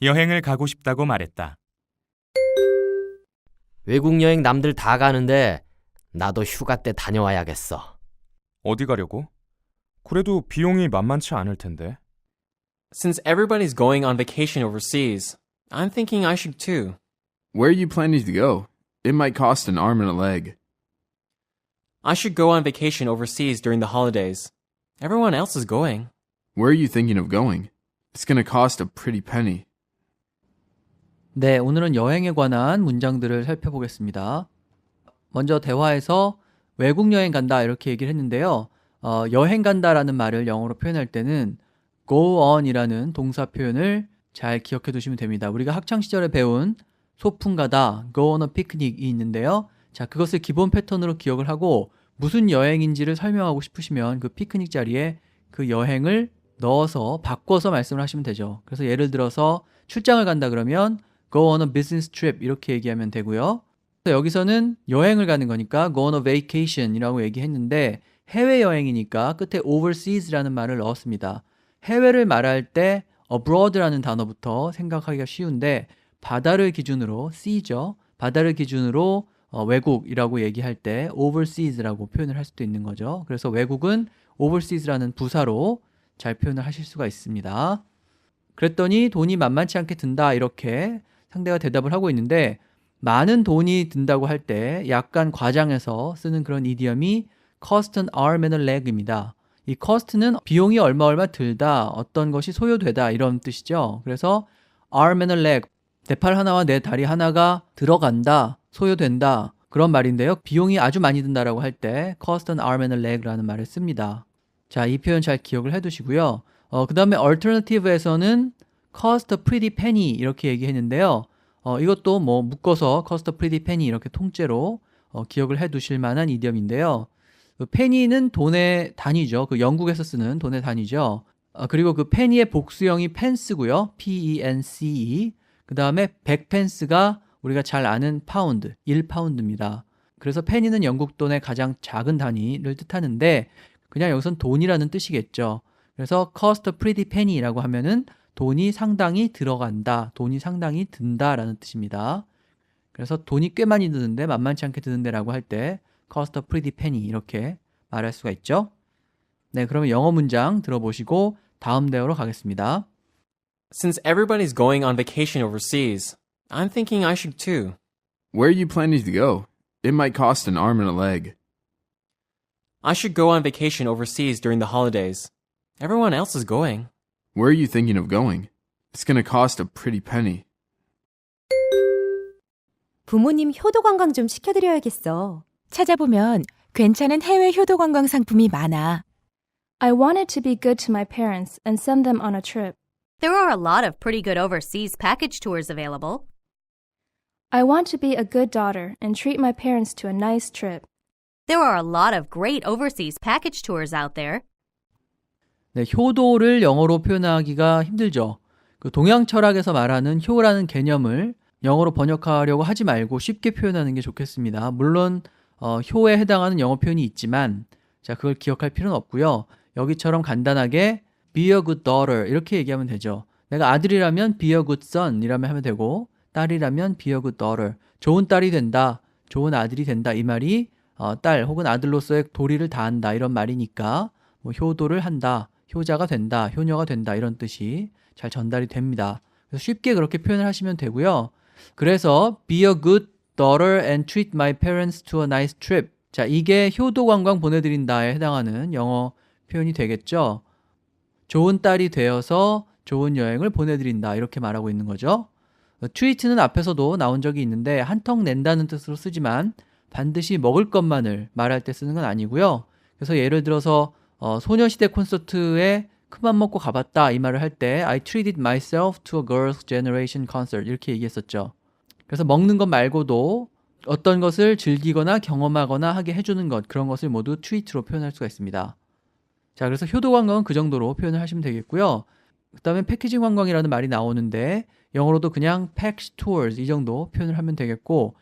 여행을 가고 싶다고 말했다. 외국 여행 남들 다 가는데 나도 휴가 때 다녀와야겠어. 어디 가려고? 그래도 비용이 만만치 않을 텐데. Since everybody's going on vacation overseas, I'm thinking I should too. Where are you planning to go? It might cost an arm and a leg. I should go on vacation overseas during the holidays. Everyone else is going. Where are you thinking of going? It's going to cost a pretty penny. 네, 오늘은 여행에 관한 문장들을 살펴보겠습니다. 먼저 대화에서 외국 여행 간다 이렇게 얘기를 했는데요. 어, 여행 간다라는 말을 영어로 표현할 때는 go on이라는 동사 표현을 잘 기억해 두시면 됩니다. 우리가 학창 시절에 배운 소풍 가다, go on a picnic이 있는데요. 자, 그것을 기본 패턴으로 기억을 하고 무슨 여행인지를 설명하고 싶으시면 그 피크닉 자리에 그 여행을 넣어서 바꿔서 말씀을 하시면 되죠. 그래서 예를 들어서 출장을 간다 그러면 go on a business trip 이렇게 얘기하면 되고요. 여기서는 여행을 가는 거니까 go on a vacation이라고 얘기했는데 해외 여행이니까 끝에 overseas라는 말을 넣었습니다. 해외를 말할 때 abroad라는 단어부터 생각하기가 쉬운데 바다를 기준으로 sea죠. 바다를 기준으로 어, 외국이라고 얘기할 때 overseas라고 표현을 할 수도 있는 거죠. 그래서 외국은 overseas라는 부사로 잘 표현을 하실 수가 있습니다. 그랬더니 돈이 만만치 않게 든다 이렇게 상대가 대답을 하고 있는데 많은 돈이 든다고 할 때 약간 과장해서 쓰는 그런 이디엄이 cost an arm and a leg입니다. 이 cost는 비용이 얼마 얼마 들다, 어떤 것이 소요되다 이런 뜻이죠. 그래서 arm and a leg, 내 팔 하나와 내 다리 하나가 들어간다, 소요된다 그런 말인데요. 비용이 아주 많이 든다라고 할 때 cost an arm and a leg라는 말을 씁니다. 자, 이 표현 잘 기억을 해두시고요. 어, 그 다음에 alternative에서는 cost pretty penny 이렇게 얘기했는데요. 어, 이것도 뭐 묶어서 cost pretty penny 이렇게 통째로 어, 기억을 해 두실 만한 이디엄인데요. 그 페니는 돈의 단위죠. 그 영국에서 쓰는 돈의 단위죠. 어, 그리고 그 페니의 복수형이 펜스고요. P-E-N-C-E. 그 다음에 100펜스가 우리가 잘 아는 파운드, 1파운드입니다. 그래서 페니는 영국 돈의 가장 작은 단위를 뜻하는데 그냥 여기선 돈이라는 뜻이겠죠. 그래서 cost pretty penny라고 하면은 돈이 상당히 들어간다, 돈이 상당히 든다라는 뜻입니다. 그래서 돈이 꽤 많이 드는데 만만치 않게 드는데라고 할 때 cost a pretty penny 이렇게 말할 수가 있죠. 네, 그러면 영어 문장 들어보시고 다음 대화로 가겠습니다. Since everybody's going on vacation overseas, I'm thinking I should too. Where are you planning to go? It might cost an arm and a leg. I should go on vacation overseas during the holidays. Everyone else is going. Where are you thinking of going? It's going to cost a pretty penny. 부모님 효도 관광 좀 시켜드려야겠어. 찾아보면 괜찮은 해외 효도 관광 상품이 많아. I wanted to be good to my parents and send them on a trip. There are a lot of pretty good overseas package tours available. I want to be a good daughter and treat my parents to a nice trip. There are a lot of great overseas package tours out there. 네, 효도를 영어로 표현하기가 힘들죠. 그 동양 철학에서 말하는 효라는 개념을 영어로 번역하려고 하지 말고 쉽게 표현하는 게 좋겠습니다. 물론 어, 효에 해당하는 영어 표현이 있지만 자 그걸 기억할 필요는 없고요. 여기처럼 간단하게 be a good daughter 이렇게 얘기하면 되죠. 내가 아들이라면 be a good son 이라면 하면 되고 딸이라면 be a good daughter 좋은 딸이 된다, 좋은 아들이 된다 이 말이 어, 딸 혹은 아들로서의 도리를 다한다 이런 말이니까 뭐 효도를 한다, 효자가 된다, 효녀가 된다 이런 뜻이 잘 전달이 됩니다. 그래서 쉽게 그렇게 표현을 하시면 되고요. 그래서 be a good daughter and treat my parents to a nice trip. 자, 이게 효도 관광 보내드린다에 해당하는 영어 표현이 되겠죠. 좋은 딸이 되어서 좋은 여행을 보내드린다 이렇게 말하고 있는 거죠. treat는 앞에서도 나온 적이 있는데 한턱 낸다는 뜻으로 쓰지만 반드시 먹을 것만을 말할 때 쓰는 건 아니고요. 그래서 예를 들어서 어, 소녀시대 콘서트에 큰맘 먹고 가봤다 이 말을 할 때 I treated myself to a girls' generation concert 이렇게 얘기했었죠. 그래서 먹는 것 말고도 어떤 것을 즐기거나 경험하거나 하게 해주는 것 그런 것을 모두 treat로 표현할 수가 있습니다. 자 그래서 효도 관광은 그 정도로 표현을 하시면 되겠고요. 그 다음에 패키징 관광이라는 말이 나오는데 영어로도 그냥 package tours 이 정도 표현을 하면 되겠고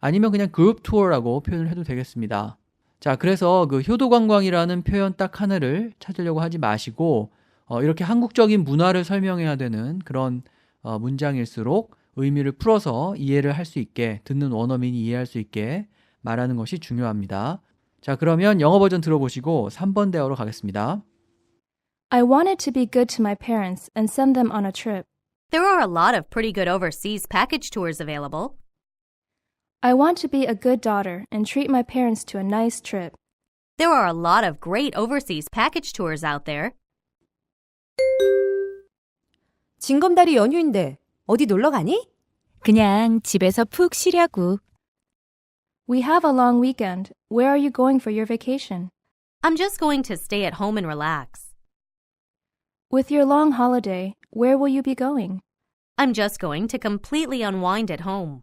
아니면 그냥 그룹 투어라고 표현을 해도 되겠습니다. 자, 그래서 그 효도 관광이라는 표현 딱 하나를 찾으려고 하지 마시고, 어, 이렇게 한국적인 문화를 설명해야 되는 그런 어, 문장일수록 의미를 풀어서 이해를 할 수 있게 듣는 원어민이 이해할 수 있게 말하는 것이 중요합니다. 자, 그러면 영어 버전 들어보시고 3번 대화로 가겠습니다. I wanted to be good to my parents and send them on a trip. There are a lot of pretty good overseas package tours available. I want to be a good daughter and treat my parents to a nice trip. There are a lot of great overseas package tours out there. 징검다리 연휴인데 어디 놀러 가니? 그냥 집에서 푹 쉬려고. We have a long weekend. Where are you going for your vacation? I'm just going to stay at home and relax. With your long holiday, where will you be going? I'm just going to completely unwind at home.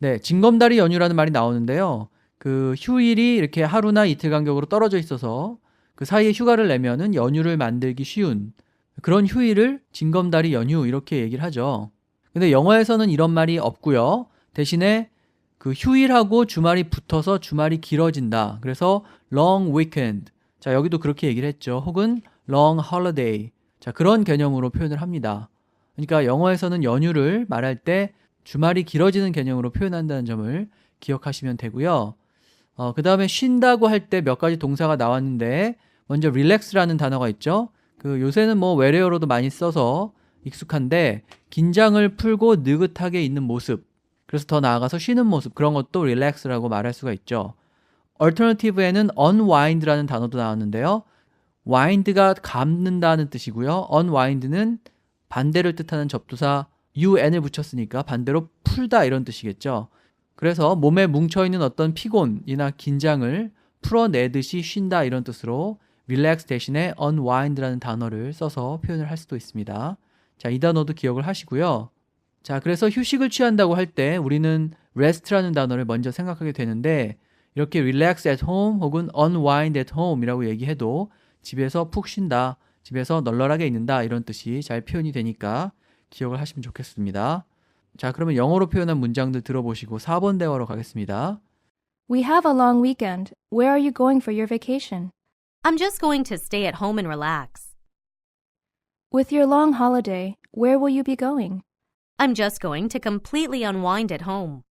네, 징검다리 연휴라는 말이 나오는데요. 그 휴일이 이렇게 하루나 이틀 간격으로 떨어져 있어서 그 사이에 휴가를 내면은 연휴를 만들기 쉬운 그런 휴일을 징검다리 연휴 이렇게 얘기를 하죠. 근데 영어에서는 이런 말이 없고요. 대신에 그 휴일하고 주말이 붙어서 주말이 길어진다. 그래서 long weekend. 자, 여기도 그렇게 얘기를 했죠. 혹은 long holiday. 자, 그런 개념으로 표현을 합니다. 그러니까 영어에서는 연휴를 말할 때 주말이 길어지는 개념으로 표현한다는 점을 기억하시면 되고요. 어, 그 다음에 쉰다고 할 때 몇 가지 동사가 나왔는데 먼저 relax라는 단어가 있죠. 그 요새는 뭐 외래어로도 많이 써서 익숙한데 긴장을 풀고 느긋하게 있는 모습. 그래서 더 나아가서 쉬는 모습 그런 것도 relax라고 말할 수가 있죠. alternative에는 unwind라는 단어도 나왔는데요. wind가 감는다는 뜻이고요. unwind는 반대를 뜻하는 접두사 un을 붙였으니까 반대로 풀다 이런 뜻이겠죠. 그래서 몸에 뭉쳐 있는 어떤 피곤이나 긴장을 풀어내듯이 쉰다 이런 뜻으로 relax 대신에 unwind라는 단어를 써서 표현을 할 수도 있습니다. 자, 이 단어도 기억을 하시고요. 자, 그래서 휴식을 취한다고 할 때 우리는 rest라는 단어를 먼저 생각하게 되는데 이렇게 relax at home 혹은 unwind at home이라고 얘기해도 집에서 푹 쉰다, 집에서 널널하게 있는다 이런 뜻이 잘 표현이 되니까 기억을 하시면 좋겠습니다. 자, 그러면 영어로 표현한 문장들 들어보시고 4번 대화로 가겠습니다. We have a long weekend. Where are you going for your vacation? I'm just going to stay at home and relax. With your long holiday, where will you be going? I'm just going to completely unwind at home.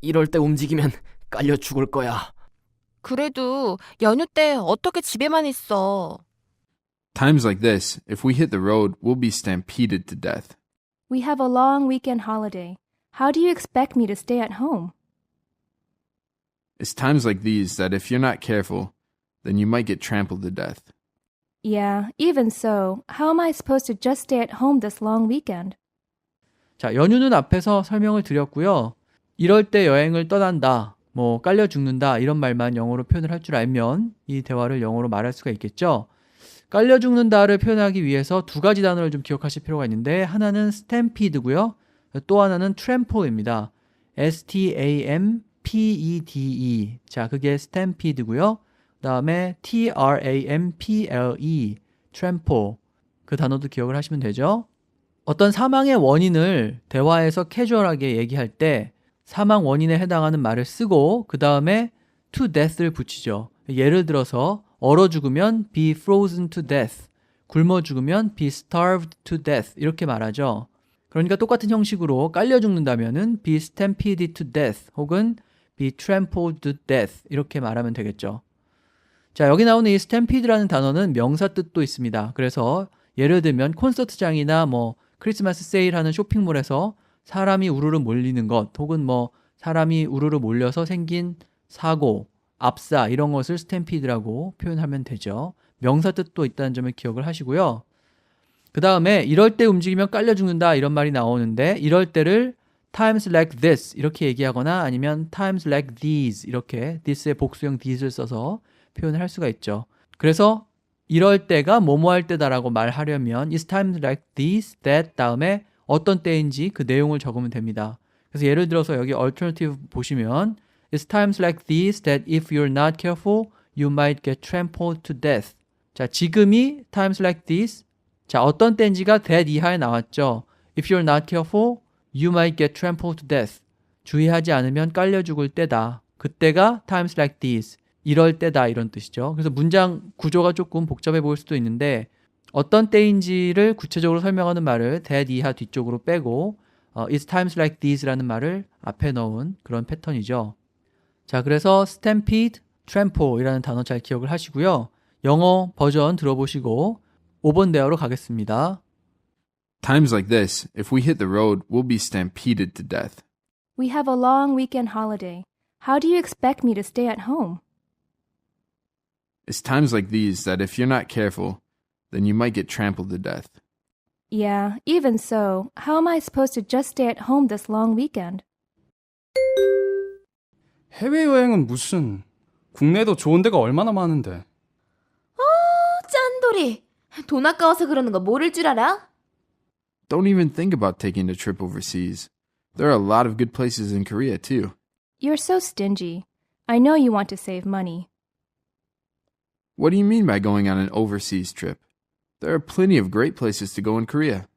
이럴 때 움직이면 깔려 죽을 거야. 그래도 연휴 때 어떻게 집에만 있어? Times like this, if we hit the road, we'll be stampeded to death. We have a long weekend holiday. How do you expect me to stay at home? It's times like these that if you're not careful, then you might get trampled to death. Yeah, even so, how am I supposed to just stay at home this long weekend? 자, 연휴는 앞에서 설명을 드렸고요. 이럴 때 여행을 떠난다, 뭐 깔려 죽는다 이런 말만 영어로 표현을 할 줄 알면 이 대화를 영어로 말할 수가 있겠죠. 깔려 죽는다를 표현하기 위해서 두 가지 단어를 좀 기억하실 필요가 있는데 하나는 스탬피드고요. 또 하나는 트램폴입니다. S T A M P E D E. 자, 그게 스탬피드고요. 그다음에 T R A M P L E. 트램폴. 그 단어도 기억을 하시면 되죠. 어떤 사망의 원인을 대화에서 캐주얼하게 얘기할 때 사망 원인에 해당하는 말을 쓰고 그 다음에 to death를 붙이죠. 예를 들어서 얼어 죽으면 be frozen to death, 굶어 죽으면 be starved to death 이렇게 말하죠. 그러니까 똑같은 형식으로 깔려 죽는다면은 be stampeded to death 혹은 be trampled to death 이렇게 말하면 되겠죠. 자, 여기 나오는 이 stampede라는 단어는 명사 뜻도 있습니다. 그래서 예를 들면 콘서트장이나 뭐 크리스마스 세일하는 쇼핑몰에서 사람이 우르르 몰리는 것 혹은 뭐 사람이 우르르 몰려서 생긴 사고, 압사 이런 것을 스탬피드라고 표현하면 되죠. 명사 뜻도 있다는 점을 기억을 하시고요. 그 다음에 이럴 때 움직이면 깔려 죽는다 이런 말이 나오는데 이럴 때를 times like this 이렇게 얘기하거나 아니면 times like these 이렇게 this의 복수형 these를 써서 표현을 할 수가 있죠. 그래서 이럴 때가 뭐뭐 할 때다라고 말하려면 is times like this, that 다음에 어떤 때인지 그 내용을 적으면 됩니다. 그래서 예를 들어서 여기 alternative 보시면 It's times like these that if you're not careful, you might get trampled to death. 자, 지금이 times like this. 자, 어떤 때인지가 that 이하에 나왔죠. If you're not careful, you might get trampled to death. 주의하지 않으면 깔려 죽을 때다. 그때가 times like these. 이럴 때다 이런 뜻이죠. 그래서 문장 구조가 조금 복잡해 보일 수도 있는데 어떤 때인지를 구체적으로 설명하는 말을 that 이하 뒤쪽으로 빼고 어, it's times like these라는 말을 앞에 넣은 그런 패턴이죠. 자, 그래서 stampede, trampo이라는 단어 잘 기억을 하시고요. 영어 버전 들어보시고 5번 대화로 가겠습니다. Times like this, if we hit the road, we'll be stampeded to death. We have a long weekend holiday. How do you expect me to stay at home? It's times like these that if you're not careful, then you might get trampled to death. Yeah, even so, how am I supposed to just stay at home this long weekend? 해외여행은 무슨 국내에도 좋은 데가 얼마나 많은데 짠돌이. 돈 아까워서 그러는 거 모를 줄 알아? Don't even think about taking a trip overseas. There are a lot of good places in Korea, too. You're so stingy. I know you want to save money. What do you mean by going on an overseas trip? There are plenty of great places to go in Korea.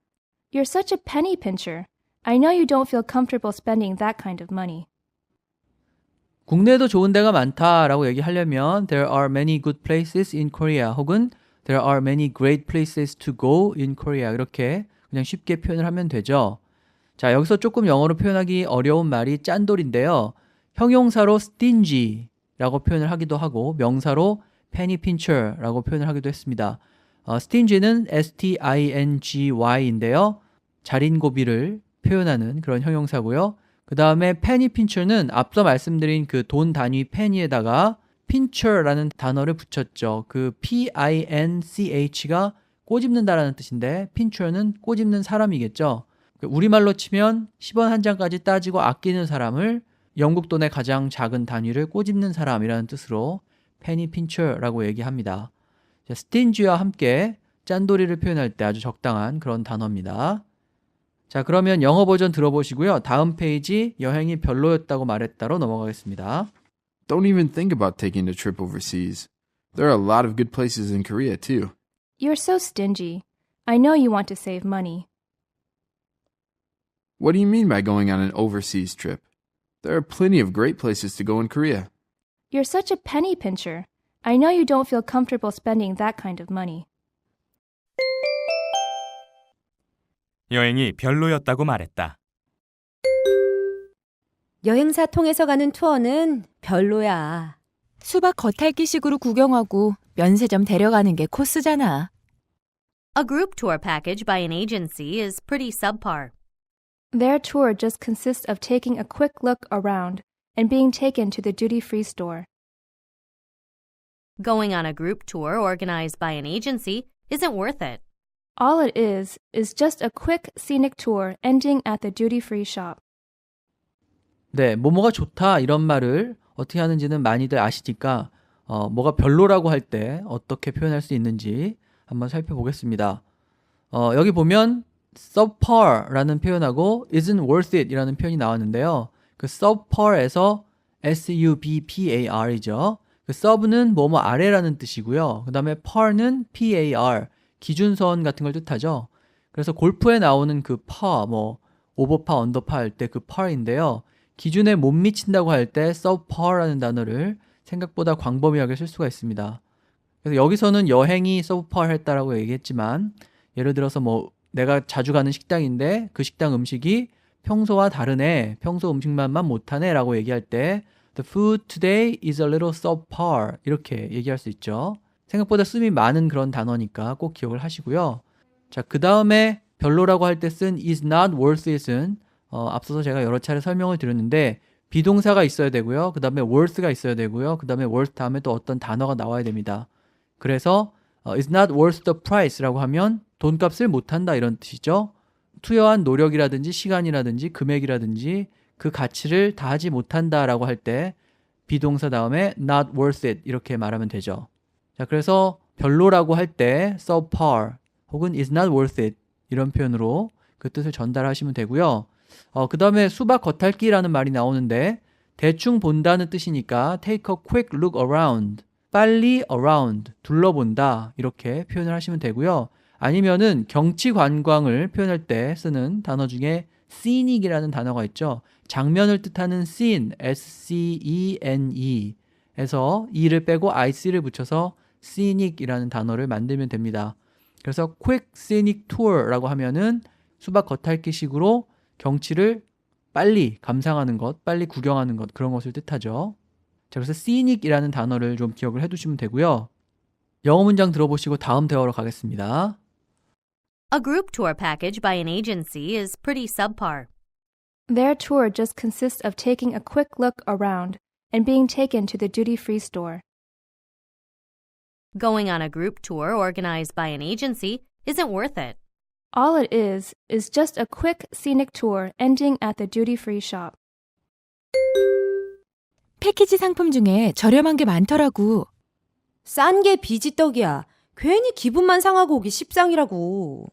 You're such a penny pincher. I know you don't feel comfortable spending that kind of money. 국내에도 좋은 데가 많다라고 얘기하려면 there are many good places in Korea 혹은 there are many great places to go in Korea 이렇게 그냥 쉽게 표현을 하면 되죠. 자, 여기서 조금 영어로 표현하기 어려운 말이 짠돌인데요. 형용사로 stingy라고 표현을 하기도 하고 명사로 penny pincher라고 표현을 하기도 했습니다. 어, stingy는 s-t-i-n-g-y인데요. 자린고비를 표현하는 그런 형용사고요. 그 다음에 penny pincher는 앞서 말씀드린 그 돈 단위 penny에다가 pincher라는 단어를 붙였죠. 그 p-i-n-c-h가 꼬집는다라는 뜻인데 pincher는 꼬집는 사람이겠죠. 우리말로 치면 10원 한 장까지 따지고 아끼는 사람을 영국 돈의 가장 작은 단위를 꼬집는 사람이라는 뜻으로 penny pincher라고 얘기합니다. 자, stingy와 함께 짠돌이를 표현할 때 아주 적당한 그런 단어입니다. 자, 그러면 영어 버전 들어보시고요. 다음 페이지 여행이 별로였다고 말했다로 넘어가겠습니다. Don't even think about taking a trip overseas. There are a lot of good places in Korea, too. You're so stingy. I know you want to save money. What do you mean by going on an overseas trip? There are plenty of great places to go in Korea. You're such a penny pincher. I know you don't feel comfortable spending that kind of money. 여행이 별로였다고 말했다. 여행사 통해서 가는 투어는 별로야. 수박 겉핥기식으로 구경하고 면세점 데려가는 게 코스잖아. A group tour package by an agency is pretty subpar. Their tour just consists of taking a quick look around and being taken to the duty free store. Going on a group tour organized by an agency isn't worth it. All it is is just a quick scenic tour ending at the duty free shop. 네, 뭐뭐가 좋다 이런 말을 어떻게 하는지는 많이들 아시니까 어, 뭐가 별로라고 할 때 어떻게 표현할 수 있는지 한번 살펴보겠습니다. 어, 여기 보면 subpar라는 표현하고 isn't worth it이라는 표현이 나왔는데요. 그 subpar에서 s-u-b-p-a-r이죠. 그 sub는 뭐뭐 아래라는 뜻이고요. 그 다음에 par는 p-a-r 기준선 같은 걸 뜻하죠. 그래서 골프에 나오는 그 par, 뭐 오버파, 언더파 할 때그 par인데요. 기준에 못 미친다고 할때 subpar라는 단어를 생각보다 광범위하게 쓸 수가 있습니다. 그래서 여기서는 여행이 subpar 했다라고 얘기했지만 예를 들어서 뭐 내가 자주 가는 식당인데 그 식당 음식이 평소와 다르네, 평소 음식만만 못하네 라고 얘기할 때 the food today is a little subpar 이렇게 얘기할 수 있죠. 생각보다 쓰임이 많은 그런 단어니까 꼭 기억을 하시고요. 자, 그 다음에 별로라고 할 때 쓴 is not worth it은 어, 앞서서 제가 여러 차례 설명을 드렸는데 비동사가 있어야 되고요. 그 다음에 worth가 있어야 되고요. 그 다음에 worth 다음에 또 어떤 단어가 나와야 됩니다. 그래서 어, is not worth the price라고 하면 돈값을 못한다 이런 뜻이죠. 투여한 노력이라든지 시간이라든지 금액이라든지 그 가치를 다하지 못한다라고 할 때 비동사 다음에 not worth it 이렇게 말하면 되죠. 자, 그래서 별로라고 할 때 subpar 혹은 is not worth it 이런 표현으로 그 뜻을 전달하시면 되고요. 어, 그 다음에 수박 겉핥기라는 말이 나오는데 대충 본다는 뜻이니까 take a quick look around 빨리 around 둘러본다 이렇게 표현을 하시면 되고요. 아니면은 경치 관광을 표현할 때 쓰는 단어 중에 scenic이라는 단어가 있죠. 장면을 뜻하는 scene, s-c-e-n-e 에서 e를 빼고 ic를 붙여서 scenic이라는 단어를 만들면 됩니다. 그래서 quick scenic tour라고 하면은 수박 겉핥기식으로 경치를 빨리 감상하는 것, 빨리 구경하는 것 그런 것을 뜻하죠. 자, 그래서 scenic이라는 단어를 좀 기억을 해두시면 되고요. 영어 문장 들어보시고 다음 대화로 가겠습니다. A group tour package by an agency is pretty subpar. Their tour just consists of taking a quick look around and being taken to the duty free store. Going on a group tour organized by an agency isn't worth it. All it is, is just a quick scenic tour ending at the duty free shop. 패키지 상품 중에 저렴한 게 많더라고. 싼 게 비지떡이야. 괜히 기분만 상하고 오기 십상이라고.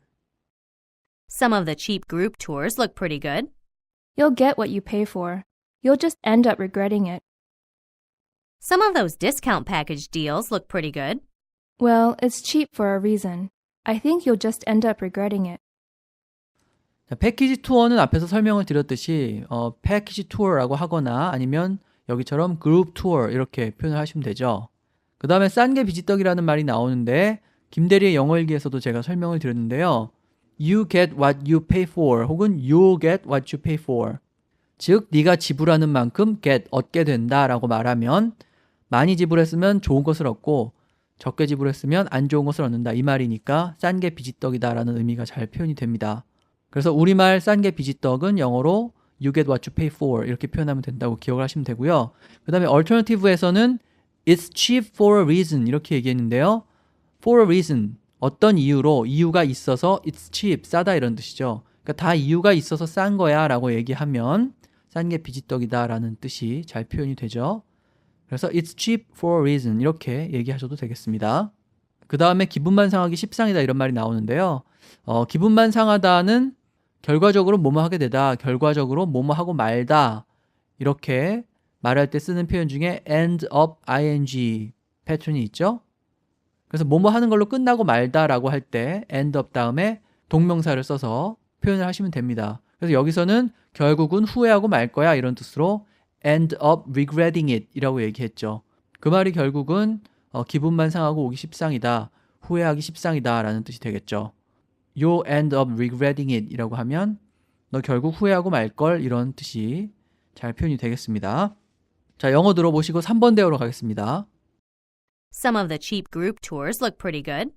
Some of the cheap group tours look pretty good. You'll get what you pay for. You'll just end up regretting it. Some of those discount package deals look pretty good. Well, it's cheap for a reason. I think you'll just end up regretting it. 자, 패키지 투어는 앞에서 설명을 드렸듯이 어, 패키지 투어라고 하거나 아니면 여기처럼 그룹 투어 이렇게 표현을 하시면 되죠. 그 다음에 싼 게 비지떡이라는 말이 나오는데 김대리의 영어 일기에서도 제가 설명을 드렸는데요. You get what you pay for 혹은 you get what you pay for 즉 네가 지불하는 만큼 get 얻게 된다 라고 말하면 많이 지불했으면 좋은 것을 얻고 적게 지불했으면 안 좋은 것을 얻는다 이 말이니까 싼 게 비지떡이다라는 의미가 잘 표현이 됩니다. 그래서 우리말 싼 게 비지떡은 영어로 you get what you pay for 이렇게 표현하면 된다고 기억을 하시면 되고요. 그 다음에 alternative에서는 it's cheap for a reason 이렇게 얘기했는데요. for a reason 어떤 이유로 이유가 있어서 it's cheap 싸다 이런 뜻이죠. 그러니까 다 이유가 있어서 싼 거야 라고 얘기하면 싼 게 비지떡이다 라는 뜻이 잘 표현이 되죠. 그래서 it's cheap for a reason 이렇게 얘기하셔도 되겠습니다. 그 다음에 기분만 상하기 십상이다 이런 말이 나오는데요. 어, 기분만 상하다는 결과적으로 뭐뭐 하게 되다, 결과적으로 뭐뭐 하고 말다 이렇게 말할 때 쓰는 표현 중에 end up ing 패턴이 있죠. 그래서 뭐뭐 하는 걸로 끝나고 말다라고 할 때 end up 다음에 동명사를 써서 표현을 하시면 됩니다. 그래서 여기서는 결국은 후회하고 말 거야 이런 뜻으로 end up regretting it 이라고 얘기했죠. 그 말이 결국은 어, 기분만 상하고 오기 십상이다, 후회하기 십상이다 라는 뜻이 되겠죠. You end up regretting it 이라고 하면 너 결국 후회하고 말 걸 이런 뜻이 잘 표현이 되겠습니다. 자, 영어 들어보시고 3번 대화로 가겠습니다. Some of the cheap group tours look pretty good.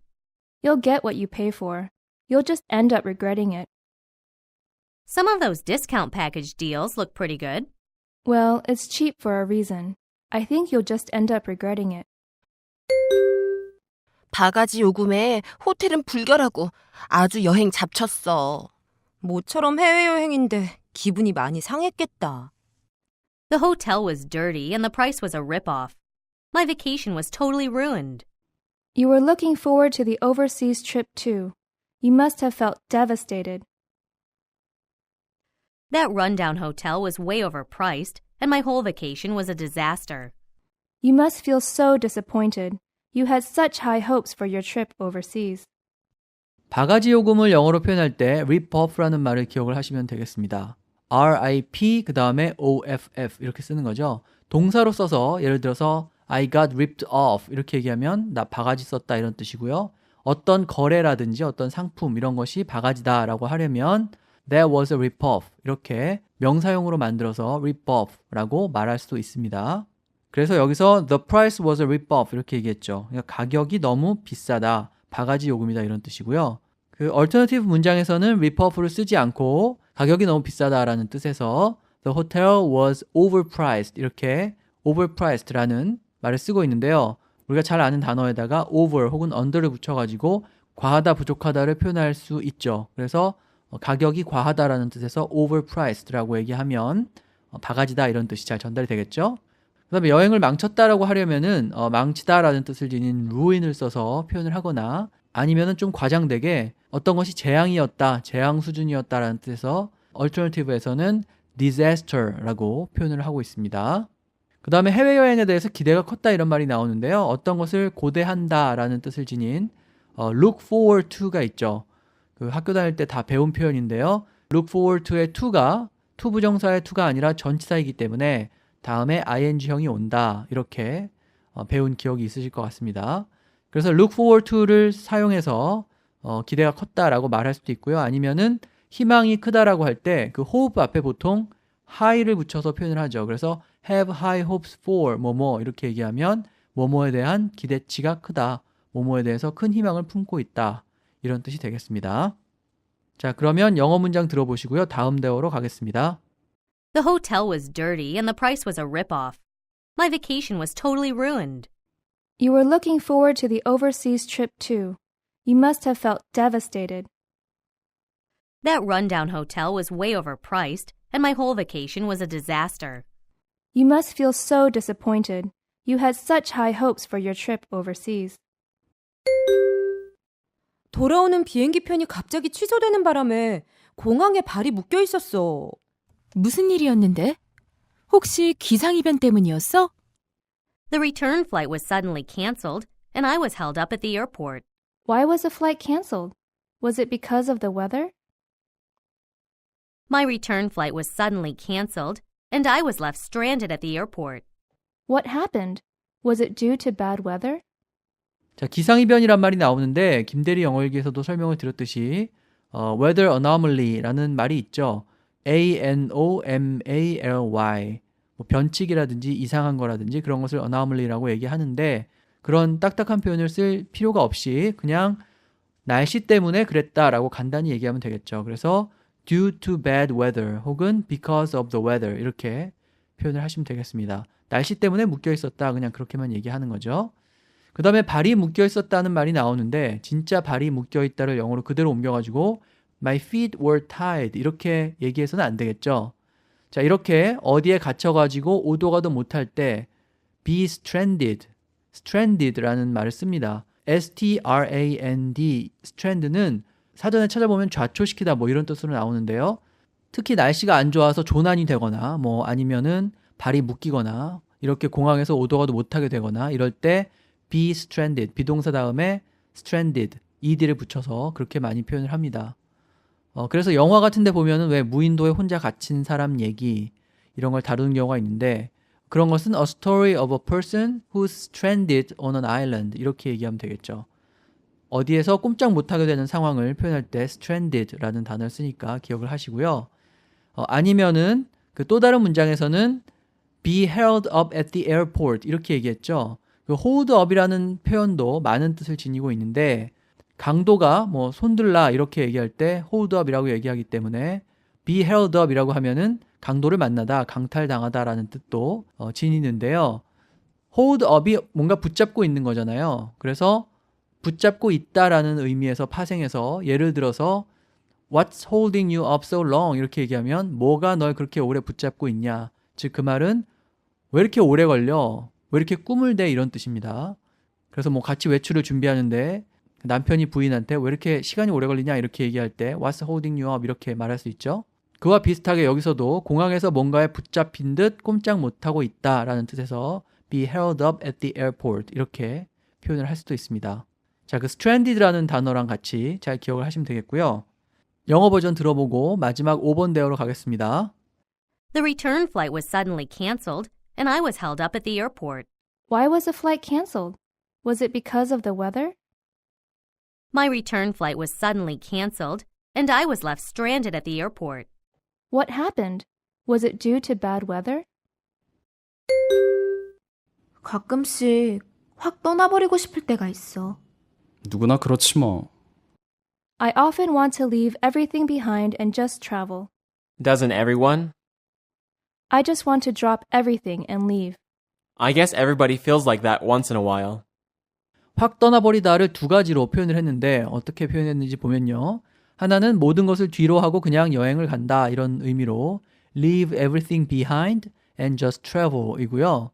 You'll get what you pay for. You'll just end up regretting it. Some of those discount package deals look pretty good. Well, it's cheap for a reason. I think you'll just end up regretting it. 바가지 요금에 호텔은 불결하고 아주 여행 잡쳤어. 모처럼 해외여행인데 기분이 많이 상했겠다. The hotel was dirty and the price was a ripoff. My vacation was totally ruined. You were looking forward to the overseas trip too. You must have felt devastated. That rundown hotel was way overpriced, and my whole vacation was a disaster. You must feel so disappointed. You had such high hopes for your trip overseas. 바가지 요금을 영어로 표현할 때 rip off라는 말을 기억을 하시면 되겠습니다. RIP 그 다음에 OFF 이렇게 쓰는 거죠. 동사로 써서 예를 들어서 I got ripped off 이렇게 얘기하면 나 바가지 썼다 이런 뜻이고요. 어떤 거래라든지 어떤 상품 이런 것이 바가지다라고 하려면 That was a rip-off 이렇게 명사용으로 만들어서 rip-off라고 말할 수도 있습니다. 그래서 여기서 the price was a rip-off 이렇게 얘기했죠. 그러니까 가격이 너무 비싸다, 바가지 요금이다 이런 뜻이고요. 그 alternative 문장에서는 rip-off를 쓰지 않고 가격이 너무 비싸다라는 뜻에서 the hotel was overpriced 이렇게 overpriced라는 말을 쓰고 있는데요. 우리가 잘 아는 단어에다가 over 혹은 under를 붙여가지고 과하다, 부족하다를 표현할 수 있죠. 그래서 어, 가격이 과하다라는 뜻에서 overpriced라고 얘기하면 어, 바가지다 이런 뜻이 잘 전달이 되겠죠. 그 다음에 여행을 망쳤다라고 하려면은 어, 망치다라는 뜻을 지닌 ruin을 써서 표현을 하거나 아니면은 좀 과장되게 어떤 것이 재앙이었다, 재앙 수준이었다라는 뜻에서 alternative에서는 disaster라고 표현을 하고 있습니다. 그 다음에 해외여행에 대해서 기대가 컸다 이런 말이 나오는데요. 어떤 것을 고대한다라는 뜻을 지닌 어, look forward to가 있죠. 그 학교 다닐 때 다 배운 표현인데요. look forward to의 to가 to 부정사의 to가 아니라 전치사이기 때문에 다음에 ing형이 온다 이렇게 어, 배운 기억이 있으실 것 같습니다. 그래서 look forward to를 사용해서 어, 기대가 컸다라고 말할 수도 있고요. 아니면은 희망이 크다라고 할 때그 hope 앞에 보통 high를 붙여서 표현을 하죠. 그래서 have high hopes for 뭐뭐 이렇게 얘기하면 뭐뭐에 대한 기대치가 크다. 뭐뭐에 대해서 큰 희망을 품고 있다. 이런 뜻이 되겠습니다. 자, 그러면 영어 문장 들어보시고요. 다음 대화로 가겠습니다. The hotel was dirty and the price was a rip-off. My vacation was totally ruined. You were looking forward to the overseas trip too. You must have felt devastated. That rundown hotel was way overpriced, and my whole vacation was a disaster. You must feel so disappointed. You had such high hopes for your trip overseas. 돌아오는 비행기 편이 갑자기 취소되는 바람에 공항에 발이 묶여 있었어. 무슨 일이었는데? 혹시 기상이변 때문이었어? The return flight was suddenly canceled, and I was held up at the airport. Why was the flight canceled? Was it because of the weather? My return flight was suddenly canceled, and I was left stranded at the airport. What happened? Was it due to bad weather? 자, 기상이변이란 말이 나오는데 김대리 영어일기에서도 설명을 드렸듯이 어, weather anomaly라는 말이 있죠. A N O M A L Y 뭐 변칙이라든지 이상한 거라든지 그런 것을 anomaly라고 얘기하는데 그런 딱딱한 표현을 쓸 필요가 없이 그냥 날씨 때문에 그랬다라고 간단히 얘기하면 되겠죠. 그래서 due to bad weather 혹은 because of the weather 이렇게 표현을 하시면 되겠습니다. 날씨 때문에 묶여 있었다 그냥 그렇게만 얘기하는 거죠. 그 다음에 발이 묶여 있었다는 말이 나오는데 진짜 발이 묶여 있다를 영어로 그대로 옮겨가지고 my feet were tied 이렇게 얘기해서는 안 되겠죠. 자 이렇게 어디에 갇혀가지고 오도 가도 못할 때 be stranded, stranded라는 말을 씁니다. S-T-R-A-N-D, strand는 사전에 찾아보면 좌초시키다 뭐 이런 뜻으로 나오는데요. 특히 날씨가 안 좋아서 조난이 되거나 뭐 아니면은 발이 묶이거나 이렇게 공항에서 오도 가도 못하게 되거나 이럴 때 be stranded 비동사 다음에 stranded ed를 붙여서 그렇게 많이 표현을 합니다. 어, 그래서 영화 같은 데 보면은 왜 무인도에 혼자 갇힌 사람 얘기 이런 걸 다루는 경우가 있는데 그런 것은 a story of a person who's stranded on an island 이렇게 얘기하면 되겠죠. 어디에서 꼼짝 못하게 되는 상황을 표현할 때 stranded라는 단어를 쓰니까 기억을 하시고요. 어, 아니면은 그 또 다른 문장에서는 be held up at the airport 이렇게 얘기했죠. 그 up이라는 표현도 많은 뜻을 지니고 있는데 강도가 뭐 손들라 이렇게 얘기할 때 up이라고 얘기하기 때문에 be held up이라고 하면은 강도를 만나다, 강탈당하다라는 뜻도 어, 지니는데요. hold up이 뭔가 붙잡고 있는 거잖아요. 그래서 붙잡고 있다라는 의미에서 파생해서 예를 들어서 What's holding you up so long? 이렇게 얘기하면 뭐가 널 그렇게 오래 붙잡고 있냐? 즉 그 말은 왜 이렇게 오래 걸려? 왜 이렇게 꿈을 대? 이런 뜻입니다. 그래서 뭐 같이 외출을 준비하는데 남편이 부인한테 왜 이렇게 시간이 오래 걸리냐 이렇게 얘기할 때 What's holding you up? 이렇게 말할 수 있죠. 그와 비슷하게 여기서도 공항에서 뭔가에 붙잡힌 듯 꼼짝 못하고 있다라는 뜻에서 be held up at the airport 이렇게 표현을 할 수도 있습니다. 자, 그 stranded라는 단어랑 같이 잘 기억을 하시면 되겠고요. 영어 버전 들어보고 마지막 5번 대어로 가겠습니다. The return flight was suddenly canceled, and I was held up at the airport. Why was the flight canceled? Was it because of the weather? My return flight was suddenly canceled, and I was left stranded at the airport. What happened? Was it due to bad weather? 가끔씩 확 떠나버리고 싶을 때가 있어. 누구나 그렇지 뭐. I often want to leave everything behind and just travel. Doesn't everyone? I just want to drop everything and leave. I guess everybody feels like that once in a while. 확 떠나버리다를 두 가지로 표현을 했는데 어떻게 표현했는지 보면요. 하나는 모든 것을 뒤로 하고 그냥 여행을 간다 이런 의미로 leave everything behind and just travel 이고요.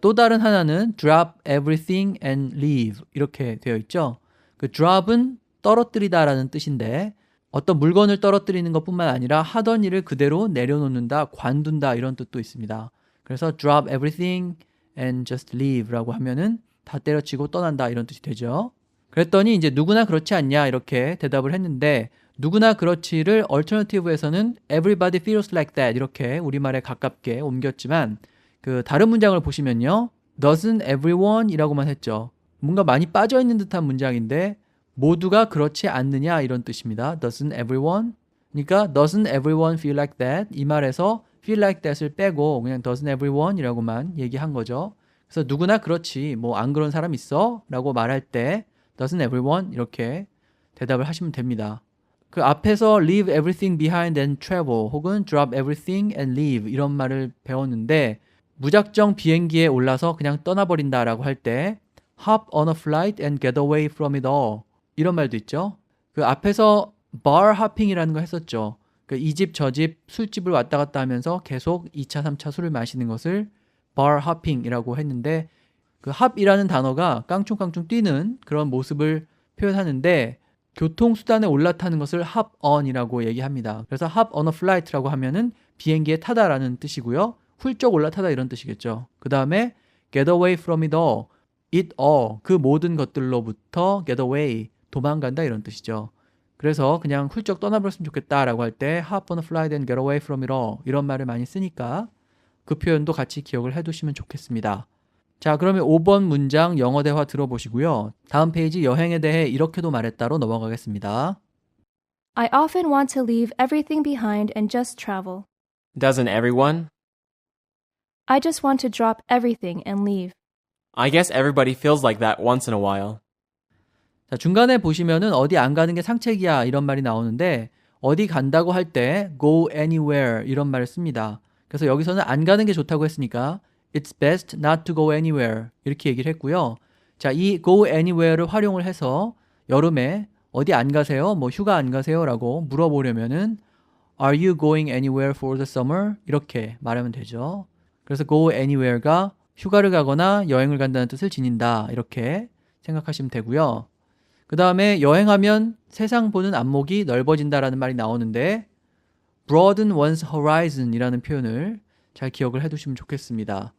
또 다른 하나는 drop everything and leave 이렇게 되어 있죠. 그 drop은 떨어뜨리다라는 뜻인데 어떤 물건을 떨어뜨리는 것뿐만 아니라 하던 일을 그대로 내려놓는다, 관둔다 이런 뜻도 있습니다. 그래서 drop everything and just leave라고 하면은 다 때려치고 떠난다 이런 뜻이 되죠. 그랬더니 이제 누구나 그렇지 않냐 이렇게 대답을 했는데 누구나 그렇지를 alternative에서는 everybody feels like that 이렇게 우리말에 가깝게 옮겼지만 그 다른 문장을 보시면요. doesn't everyone 이라고만 했죠. 뭔가 많이 빠져 있는 듯한 문장인데 모두가 그렇지 않느냐 이런 뜻입니다. Doesn't everyone? 그러니까 doesn't everyone feel like that? 이 말에서 feel like that을 빼고 그냥 doesn't everyone이라고만 얘기한 거죠. 그래서 누구나 그렇지 뭐 안 그런 사람 있어? 라고 말할 때 doesn't everyone 이렇게 대답을 하시면 됩니다. 그 앞에서 leave everything behind and travel 혹은 drop everything and leave 이런 말을 배웠는데 무작정 비행기에 올라서 그냥 떠나버린다라고 할 때 hop on a flight and get away from it all 이런 말도 있죠. 그 앞에서 bar hopping이라는 거 했었죠. 그 이 집 저 집 술집을 왔다 갔다 하면서 계속 2차, 3차 술을 마시는 것을 bar hopping이라고 했는데 그 hop이라는 단어가 깡충깡충 뛰는 그런 모습을 표현하는데 교통수단에 올라타는 것을 hop on이라고 얘기합니다. 그래서 hop on a flight라고 하면은 비행기에 타다라는 뜻이고요. 훌쩍 올라타다 이런 뜻이겠죠. 그 다음에 get away from it all, it all, 그 모든 것들로부터 get away, 도망간다 이런 뜻이죠. 그래서 그냥 훌쩍 떠나버렸으면 좋겠다라고 할 때 hop on a flight and get away from it all 이런 말을 많이 쓰니까 그 표현도 같이 기억을 해두시면 좋겠습니다. 자, 그러면 5번 문장 영어 대화 들어보시고요. 다음 페이지 여행에 대해 이렇게도 말했다로 넘어가겠습니다. I often want to leave everything behind and just travel. Doesn't everyone? I just want to drop everything and leave. I guess everybody feels like that once in a while. 자, 중간에 보시면은 어디 안 가는 게 상책이야 이런 말이 나오는데 어디 간다고 할 때 go anywhere 이런 말을 씁니다. 그래서 여기서는 안 가는 게 좋다고 했으니까 it's best not to go anywhere 이렇게 얘기를 했고요. 자, 이 go anywhere를 활용을 해서 여름에 어디 안 가세요? 뭐 휴가 안 가세요?라고 물어보려면은 Are you going anywhere for the summer? 이렇게 말하면 되죠. 그래서 go anywhere가 휴가를 가거나 여행을 간다는 뜻을 지닌다. 이렇게 생각하시면 되고요. 그 다음에 여행하면 세상 보는 안목이 넓어진다라는 말이 나오는데 broaden one's horizon이라는 표현을 잘 기억을 해두시면 좋겠습니다.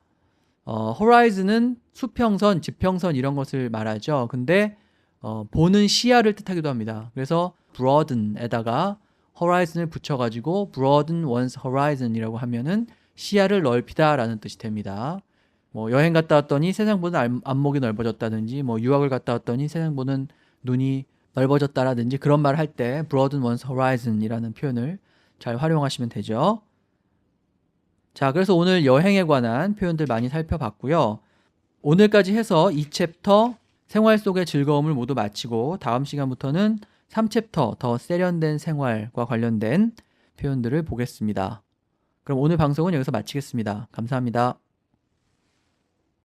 어, horizon은 수평선, 지평선 이런 것을 말하죠. 근데 어, 보는 시야를 뜻하기도 합니다. 그래서 broaden에다가 horizon을 붙여가지고 broaden one's horizon이라고 하면은 시야를 넓히다라는 뜻이 됩니다. 뭐 여행 갔다 왔더니 세상 보는 안- 안목이 넓어졌다든지 뭐 유학을 갔다 왔더니 세상 보는 눈이 넓어졌다라든지 그런 말 할 때 broaden one's horizon이라는 표현을 잘 활용하시면 되죠. 자, 그래서 오늘 여행에 관한 표현들 많이 살펴봤고요. 오늘까지 해서 이 챕터 생활 속의 즐거움을 모두 마치고 다음 시간부터는 3챕터 더 세련된 생활과 관련된 표현들을 보겠습니다. 그럼 오늘 방송은 여기서 마치겠습니다. 감사합니다.